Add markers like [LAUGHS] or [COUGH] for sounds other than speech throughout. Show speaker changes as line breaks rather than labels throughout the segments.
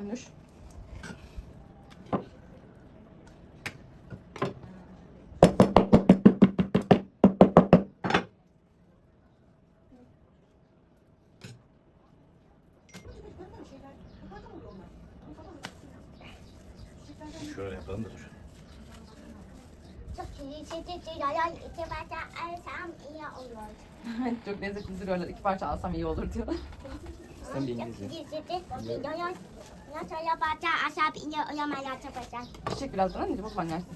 Anüş.
Şöyle yapalım da dur.
Çok lezzetli
duruyorlar. İki parça alsam iyi olur [LAUGHS] diyor. [LAUGHS]
Sen bir İngilizce.
Yataya parça alsam iyi uyamaya çalışacağım.
Çiçek biraz daha anneciğim o zaman yersin.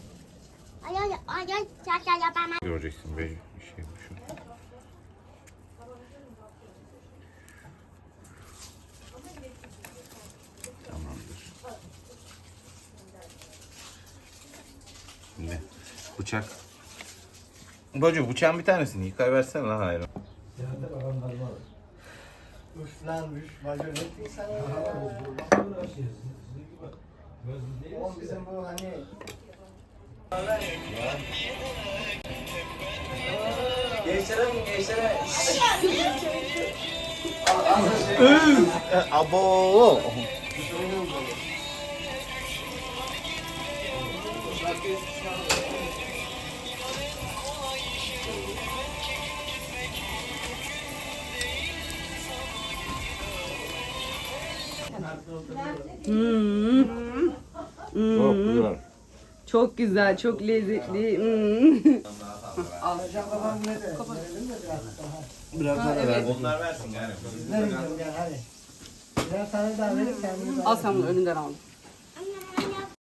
Ayol ayol çarça yapamam.
Göreceksin be bir şey düşün. Tamamdır. Şimdi bıçak. Bacı bıçağın bir tanesini yıkayıversene lan hayır.
Uçlanmış, majoret insan ya. Oğlum bizim bu hani Gençlere mi gençlere?
Abo. Çok güzel.
Çok güzel, çok lezzetli. Hmm.
babam ne de? Biraz daha.
Biraz ver. Onlar versin yani.
Birer tane daha verin kendiniz
Al sen bunu önünden al.